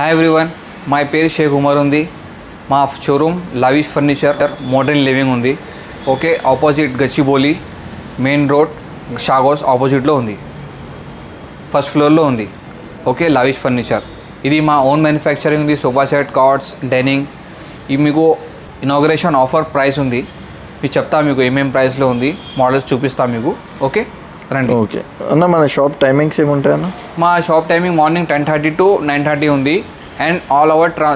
Hi everyone మా పేరు షేక్ ఉమర్ ఉంది. మా showroom Lavish furniture modern living ఉంది. Okay opposite Gachibowli main road షాగోస్ ఆపోజిట్లో ఉంది. ఫస్ట్ ఫ్లోర్లో ఉంది. ఓకే లవిష్ ఫర్నిచర్ ఇది మా ఓన్ మ్యానుఫ్యాక్చరింగ్ ఉంది సోఫా సెట్ కార్డ్స్ డైనింగ్ ఇది మీకు ఇనాగ్రేషన్ ఆఫర్ ప్రైస్ ఉంది. మీకు చెప్తా మీకు ఏమేం ప్రైస్లో ఉంది మోడల్స్ చూపిస్తా మీకు. ఓకే రండి. ఓకే. అన్న మన షాప్ టైమింగ్స్ ఏముంటాయన్న మా shop timing morning ten thirty to nine thirty ఉంది. అండ్ ఆల్ ఓవర్ ట్రా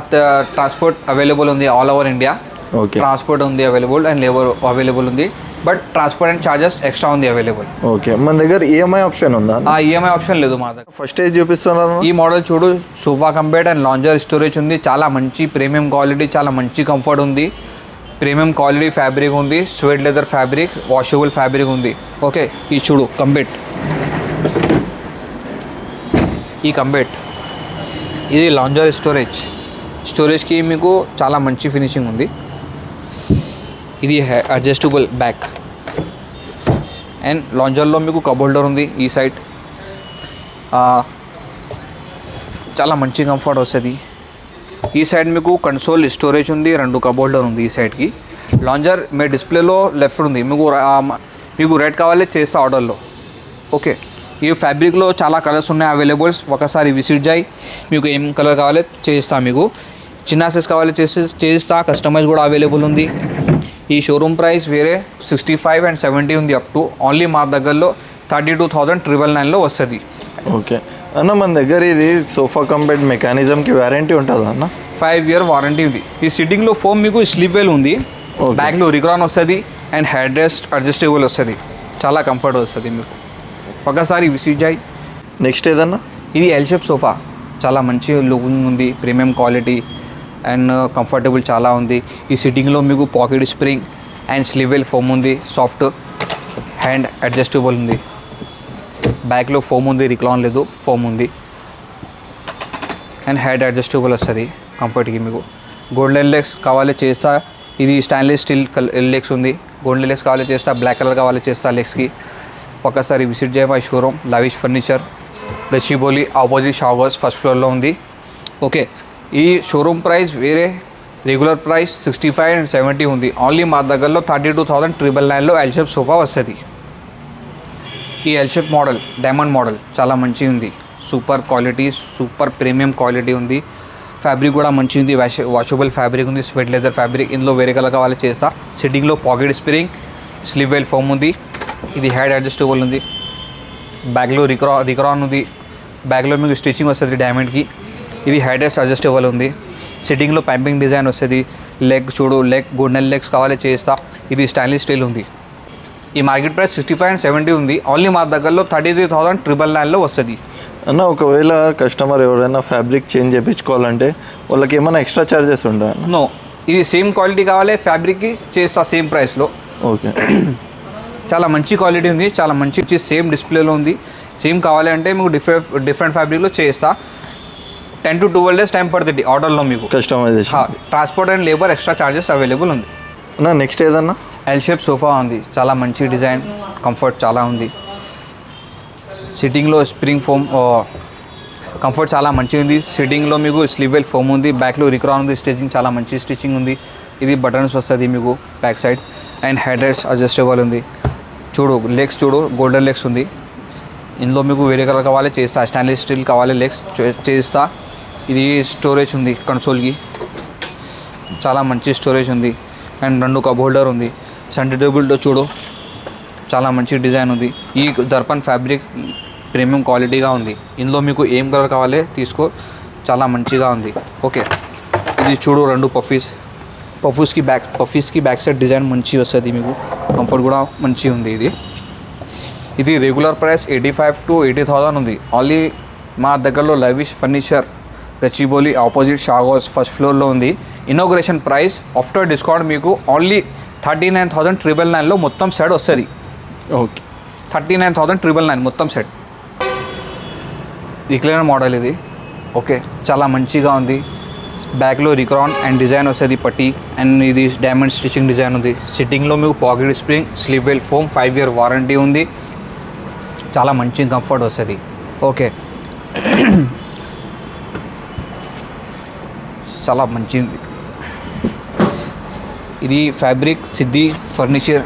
ట్రాన్స్పోర్ట్ అవైలబుల్ ఉంది all over India okay. Transport ఉంది అవైలబుల్ అండ్ లేబర్ అవైలబుల్ ఉంది. But transport and charges extra ఉంది అవైలబుల్ ఓకే. మన దగ్గర ఈఎంఐ ఆప్షన్ ఉందా ఆ ఈఎంఐ ఆప్షన్ లేదు మా దగ్గర. ఫస్ట్ ఏజ్ చూపిస్తున్నారు ఈ మోడల్ చూడు sofa cum bed and lounger storage ఉంది. చాలా మంచి ప్రీమియం క్వాలిటీ చాలా మంచి కంఫర్ట్ ఉంది. ప్రీమియం క్వాలిటీ ఫ్యాబ్రిక్ ఉంది suede leather fabric washable fabric ఉంది. ఓకే ఈ చూడు కంబెట్. ఈ కంబెట్. ఇది లాంజర్ స్టోరేజ్. స్టోరేజ్కి మీకు చాలా మంచి ఫినిషింగ్ ఉంది. ఇది అడ్జస్టబుల్ బ్యాక్. అండ్ లాంజర్లో మీకు కప్ హోల్డర్ ఉంది ఈ సైడ్. చాలా మంచి కంఫర్ట్ వస్తుంది. ఈ సైడ్ మీకు కన్సోల్ స్టోరేజ్ ఉంది రెండు కబోల్డర్ ఉంది ఈ సైడ్కి లాంజర్ మీ డిస్ప్లేలో లెఫ్ట్ ఉంది. మీకు మీకు రెడ్ కావాలి చేస్తా ఆర్డర్లో ఓకే ఈ ఫ్యాబ్రిక్లో చాలా కలర్స్ ఉన్నాయి అవైలబుల్స్ ఒకసారి విసిట్ చేయి. మీకు ఏం కలర్ కావాలి చేయిస్తా మీకు. చిన్న సైజ్ కావాలి చేసి చేయిస్తా. కస్టమైజ్ కూడా అవైలబుల్ ఉంది. ఈ షోరూమ్ ప్రైస్ వేరే సిక్స్టీ ఫైవ్ అండ్ సెవెంటీ ఉంది అప్ టు ఓన్లీ మా దగ్గరలో థర్టీ టూ థౌజండ్ ట్రిపుల్ నైన్లో వస్తుంది. ఓకే అన్న మన దగ్గర ఇది సోఫా కంపెట్ మెకానిజంకి వారంటీ ఉంటుందా అన్న? ఫైవ్ ఇయర్ వారంటీ ఉంది. ఈ సిట్టింగ్లో ఫోమ్ మీకు స్లీప్ వెల్ ఉంది. Okay. బ్యాక్లో రిక్రాన్ వస్తుంది అండ్ హెడ్ రెస్ట్ అడ్జస్టబుల్ వస్తుంది. చాలా కంఫర్ట్ వస్తుంది మీకు. ఒకసారి విసిట్ చేయి. నెక్స్ట్ ఏదన్నా? ఇది ఎల్ షేప్ సోఫా చాలా మంచి లుకింగ్ ఉంది ప్రీమియం క్వాలిటీ అండ్ కంఫర్టబుల్ చాలా ఉంది. ఈ సిట్టింగ్లో మీకు pocket spring and Sleepwell foam ఉంది సాఫ్ట్ హ్యాండ్ అడ్జస్టబుల్ ఉంది. బ్యాక్లో ఫోమ్ ఉంది రిక్లాన్ లేదు ఫోమ్ ఉంది. అండ్ హెడ్ అడ్జస్టబుల్ వస్తుంది కంఫర్ట్కి మీకు. గోల్డెన్ లెగ్స్ కావాలి చేస్తా ఇది స్టైన్లెస్ స్టీల్ లెగ్స్ ఉంది. గోల్డెన్ లెగ్స్ కావాలి చేస్తా బ్లాక్ కలర్ కావాలి చేస్తా లెగ్స్కి ఒక్కసారి visit చేయమా showroom Lavish Furniture Gachibowli opposite షావర్స్ first ఫ్లోర్లో ఉంది. ఓకే ఈ షోరూమ్ ప్రైస్ వేరే regular price sixty five and seventy ఉంది. ఓన్లీ మా దగ్గరలో థర్టీ టూ థౌసండ్ ట్రిపుల్ నైన్లో ఎల్షెప్ సోఫా వస్తుంది. ఈ ఎల్షేప్ మోడల్ డైమండ్ మోడల్ చాలా మంచిగా ఉంది. Super quality super premium quality ఉంది. ఫ్యాబ్రిక్ కూడా మంచిగా ఉంది. వాష వాషబుల్ ఫ్యాబ్రిక్ ఉంది. స్వెట్ లెదర్ ఫ్యాబ్రిక్ ఇందులో వేరే కలర్ కావాలి చేస్తా. సిట్టింగ్లో pocket spring Sleepwell foam ఉంది. ఇది హెడ్ అడ్జస్టబుల్ ఉంది. బ్యాగ్లో రిక్రా రిక్రాన్ ఉంది. బ్యాగ్లో మీకు స్టిచ్చింగ్ వస్తుంది డైమండ్కి ఇది హెడ్ అడ్జస్టబుల్ ఉంది. సిట్టింగ్లో పంపింగ్ డిజైన్ వస్తుంది. లెగ్ చూడు లెగ్ గుండెల్ లెగ్స్ కావాలి చేస్తా. ఇది స్టైలిష్ స్టైల్ ఉంది. ఈ market price sixty five and seventy ఉంది. ఓన్లీ మా దగ్గరలో థర్టీ త్రీ థౌసండ్ ట్రిపుల్ నైన్లో వస్తుంది. అన్న ఒకవేళ కస్టమర్ ఎవరైనా ఫ్యాబ్రిక్ చేంజ్ చేయించుకోవాలంటే వాళ్ళకి ఏమైనా ఎక్స్ట్రా ఛార్జెస్ ఉంటాయా నో ఇది సేమ్ క్వాలిటీ కావాలి ఫ్యాబ్రిక్కి చేస్తా సేమ్ ప్రైస్లో. ఓకే. చాలా మంచి క్వాలిటీ ఉంది చాలా మంచి సేమ్ డిస్ప్లేలో ఉంది. సేమ్ కావాలి అంటే మీకు డిఫరెంట్ డిఫరెంట్ ఫ్యాబ్రిక్లో చేస్తా. Ten to twelve days time పడుతుంది ఆర్డర్లో మీకు. Customization transport and labour extra charges available ఉంది. అన్న నెక్స్ట్ ఏదన్నా? ఎల్ షేప్ సోఫా ఉంది. చాలా మంచి డిజైన్ కంఫర్ట్ చాలా ఉంది. సిట్టింగ్లో స్ప్రింగ్ ఫోమ్ కంఫర్ట్ చాలా మంచిగా ఉంది. సిట్టింగ్లో మీకు స్లీవెల్ ఫోమ్ ఉంది. బ్యాక్లో రిక్రాన్ ఉంది. స్టిచ్చింగ్ చాలా మంచి స్టిచ్చింగ్ ఉంది. ఇది బటన్స్ వస్తుంది మీకు back side and headrests adjustable ఉంది. చూడు లెగ్స్ చూడు గోల్డెన్ లెగ్స్ ఉంది. ఇందులో మీకు వేరే కలర్ కావాలి చేస్తా. స్టాన్లెస్ స్టీల్ కావాలి లెగ్స్ చేస్తా. ఇది స్టోరేజ్ ఉంది కన్సోల్కి చాలా మంచి స్టోరేజ్ ఉంది. అండ్ రెండు కప్ హోల్డర్ ఉంది. సెంటర్ టేబుల్తో చూడు. చాలా మంచి డిజైన్ ఉంది. ఈ దర్పణ్ ఫ్యాబ్రిక్ ప్రీమియం క్వాలిటీగా ఉంది. ఇందులో మీకు ఏం కలర్ కావాలి తీసుకో. చాలా మంచిగా ఉంది. ఓకే ఇది చూడు రెండు పఫీస్ పఫీస్కి బ్యాక్ పఫీస్కి బ్యాక్ సైడ్ డిజైన్ మంచి వస్తుంది మీకు. కంఫర్ట్ కూడా మంచి ఉంది ఇది. ఇది regular price eighty five to eighty thousand ఉంది. ఓన్లీ మా దగ్గరలో లవిష్ ఫర్నిచర్ రచిబోలి ఆపోజిట్ షాగోస్ ఫస్ట్ ఫ్లోర్లో ఉంది. ఇనాగ్రేషన్ ప్రైస్ ఆఫ్టర్ డిస్కౌంట్ మీకు only thirty nine thousand triple నైన్లో మొత్తం సెట్ వస్తుంది. Okay. Thirty nine thousand triple nine మొత్తం సెట్ రిక్లైనర్ మోడల్ ఇది. ఓకే చాలా మంచిగా ఉంది. బ్యాక్లో రిక్రాన్ అండ్ డిజైన్ వస్తుంది పట్టి. అండ్ ఇది డైమండ్ స్టిచ్చింగ్ డిజైన్ ఉంది. సిట్టింగ్లో మీకు pocket spring Sleepwell foam five year warranty ఉంది. చాలా మంచి కంఫర్ట్ వస్తుంది. ఓకే చాలా మంచిది ఇది ఫ్యాబ్రిక్ సిద్ధి ఫర్నిచర్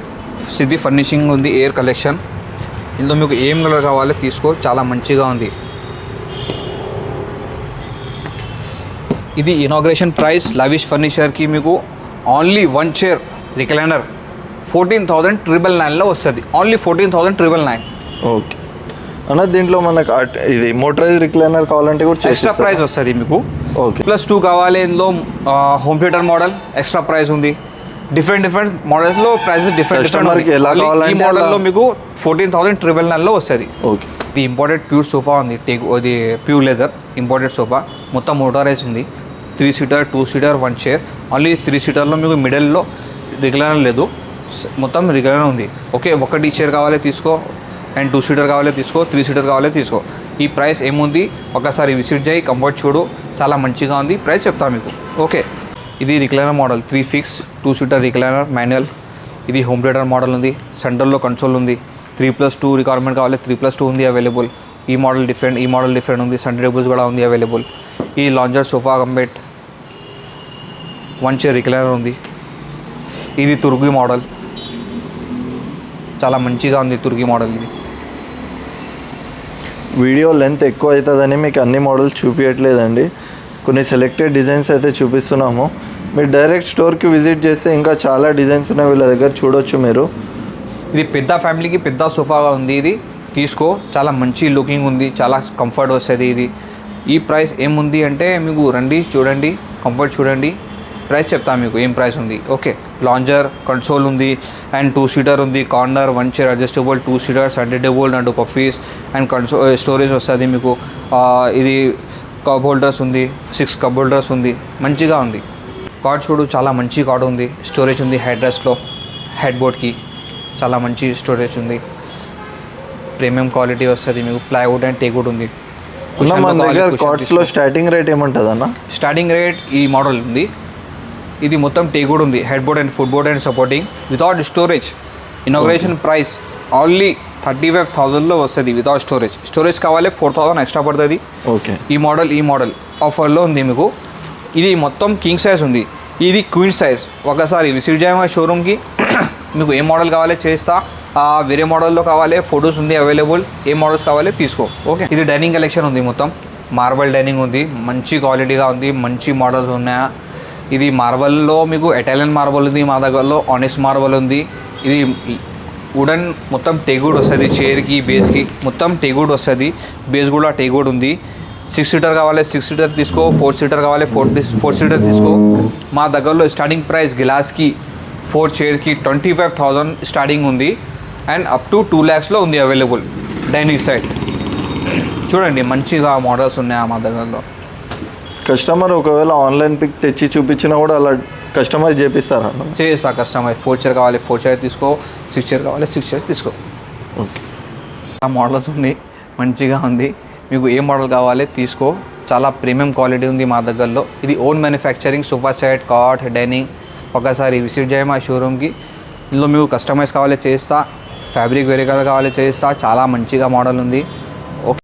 సిద్ధి ఫర్నిషింగ్ ఉంది ఎయిర్ కలెక్షన్ ఇందులో మీకు ఏం కలర్ కావాలో తీసుకో చాలా మంచిగా ఉంది. ఇది ఇనాగ్రేషన్ ప్రైస్ లవిష్ ఫర్నిచర్కి మీకు only one chair recliner fourteen thousand triple నైన్లో వస్తుంది. Only fourteen thousand triple nine okay అన్న దీంట్లో మనకు ఇది మోటరైజ్ రిక్లైనర్ కావాలంటే కూడా ఎక్స్ట్రా? ప్రైస్ వస్తుంది మీకు. ఓకే ప్లస్ టూ కావాలి ఇందులో home theatre model extra price ఉంది. డిఫరెంట్ డిఫరెంట్ మోడల్స్లో ప్రైసెస్ డిఫరెంట్కి ఎలా ఈ మోడల్లో అలా- మీకు ఫోర్టీన్ థౌసండ్ ట్రిపుల్ నైన్లో వస్తుంది. ఓకే ఇది ఇంపార్టెంట్ ప్యూర్ సోఫా ఉంది. టేక్ ఇది ప్యూర్ లెదర్ ఇంపార్టెంట్ సోఫా మొత్తం మోటారైజ్ ఉంది. Three seater two seater one chair only three సీటర్లో మీకు మిడిల్లో రెగ్యులర్ లేదు. మొత్తం రెగ్యులర్ ఉంది. ఓకే ఒకటి చైర్ కావాలి తీసుకో. అండ్ టూ సీటర్ కావాలి తీసుకో. త్రీ సీటర్ కావాలి తీసుకో. ఈ ప్రైస్ ఏముంది? ఒకసారి విజిట్ చేయి కంఫర్ట్ చూడు. చాలా మంచిగా ఉంది. ప్రైస్ చెప్తాను మీకు. ఓకే ఇది recliner model three fix two seater recliner manual ఇది హోమ్ థియేటర్ మోడల్ ఉంది. సెంటర్లో కన్సోల్ ఉంది. త్రీ ప్లస్ టూ రిక్వైర్మెంట్ కావాలి. త్రీ ప్లస్ టూ ఉంది అవైలబుల్ ఈ మోడల్ డిఫరెంట్ ఈ మోడల్ డిఫరెంట్ ఉంది. సెంటర్ టేబుల్స్ కూడా ఉంది అవైలబుల్ ఈ లాంజర్ సోఫా కంబెట్ వన్ చైర్ రిక్లైనర్ ఉంది. ఇది తుర్గి మోడల్ చాలా మంచిగా ఉంది తుర్గి మోడల్ ఇది. వీడియో లెంత్ ఎక్కువ అవుతుందని మీకు అన్ని మోడల్స్ చూపించట్లేదండి కొన్ని సెలెక్టెడ్ డిజైన్స్ అయితే చూపిస్తున్నాము. మీరు డైరెక్ట్ స్టోర్కి విజిట్ చేస్తే ఇంకా చాలా డిజైన్స్ ఉన్నాయి వీళ్ళ దగ్గర చూడొచ్చు మీరు. ఇది పెద్ద ఫ్యామిలీకి పెద్ద సోఫాగా ఉంది ఇది. తీసుకో చాలా మంచి లుకింగ్ ఉంది చాలా కంఫర్ట్ వస్తుంది ఇది. ఈ ప్రైస్ ఏముంది అంటే మీకు రండి చూడండి కంఫర్ట్ చూడండి. ప్రైస్ చెప్తాను మీకు ఏం ప్రైస్ ఉంది. ఓకే లాంజర్ కన్సోల్ ఉంది అండ్ టూ సీటర్ ఉంది corner one chair adjustable two seater సెంటేటబుల్ and puffies and console storage వస్తుంది మీకు. ఇది కప్ హోల్డర్స్ ఉంది సిక్స్ కప్ హోల్డర్స్ ఉంది మంచిగా ఉంది. కార్డ్ చూడు చాలా మంచి కార్డ్ ఉంది. స్టోరేజ్ ఉంది హెడ్ రెస్ట్లో హెడ్ బోర్డ్కి చాలా మంచి స్టోరేజ్ ఉంది. ప్రీమియం క్వాలిటీ వస్తుంది మీకు ప్లైవుడ్ అండ్ టేక్వుడ్ ఉంది. కార్డ్స్లో స్టార్టింగ్ రేట్ ఏముంటుంది అన్న. స్టార్టింగ్ రేట్ ఈ మోడల్ ఉంది. ఇది మొత్తం టేక్వుడ్ ఉంది. Headboard and footboard and supporting. Without storage inauguration price only thirty five థౌజండ్లో వస్తుంది వితౌట్ స్టోరేజ్ స్టోరేజ్ కావాలి ఫోర్ థౌసండ్ ఎక్స్ట్రా పడుతుంది. ఓకే ఈ మోడల్ ఈ మోడల్ ఆఫర్లో ఉంది మీకు. ఇది మొత్తం కింగ్ సైజ్ ఉంది. ఇది క్వీన్ సైజ్ ఒకసారి విజిట్ చేయమా షోరూమ్కి మీకు ఏ మోడల్ కావాలి చేస్తా. ఆ వేరే మోడల్లో కావాలి ఫొటోస్ ఉంది అవైలబుల్ ఏ మోడల్స్ కావాలి తీసుకో. ఓకే ఇది డైనింగ్ కలెక్షన్ ఉంది మొత్తం. మార్బల్ డైనింగ్ ఉంది. మంచి క్వాలిటీగా ఉంది. మంచి మోడల్స్ ఉన్నాయా? ఇది మార్బల్లో మీకు ఇటాలియన్ మార్బల్ ఉంది మా దగ్గరలో. ఆనెస్ట్ మార్బల్ ఉంది. ఇది వుడన్ మొత్తం టేగుడ్ వస్తుంది చైర్కి బేస్కి. మొత్తం టేగుడ్ వస్తుంది బేస్ కూడా టేగుడ్ ఉంది. సిక్స్ సీటర్ కావాలి సిక్స్ సీటర్ తీసుకో ఫోర్ సీటర్ కావాలి ఫోర్ ఫోర్ సీటర్ తీసుకో. మా దగ్గరలో స్టార్టింగ్ ప్రైస్ గ్లాస్కి ఫోర్ చైర్కి ట్వంటీ ఫైవ్ థౌజండ్ స్టార్టింగ్ ఉంది అండ్ అప్ టు టూ ల్యాక్స్లో ఉంది అవైలబుల్ డైనింగ్ సైడ్ చూడండి మంచిగా మోడల్స్ ఉన్నాయి మా దగ్గరలో. కస్టమర్ ఒకవేళ ఆన్లైన్ పిక్ తెచ్చి చూపించినా కూడా అలా కస్టమైజ్ చేపిస్తారా? చేస్తా కస్టమర్ ఫోర్ చైర్ కావాలి ఫోర్ చైర్ తీసుకో సిక్స్ చైర్ కావాలి సిక్స్ చైర్స్ తీసుకో. ఓకే. ఆ మోడల్స్ ఉంది మంచిగా ఉంది. మీకు ఏ మోడల్ కావాలి తీసుకో. చాలా ప్రీమియం క్వాలిటీ ఉంది మా దగ్గరలో. ఇది own manufacturing sofa set cot dining ఒకసారి విజిట్ చేయ మా షోరూమ్కి ఇందులో మీకు కస్టమైజ్ కావాలి చేస్తా ఫ్యాబ్రిక్ వేరే కావాలి చేస్తా చాలా మంచిగా మోడల్ ఉంది.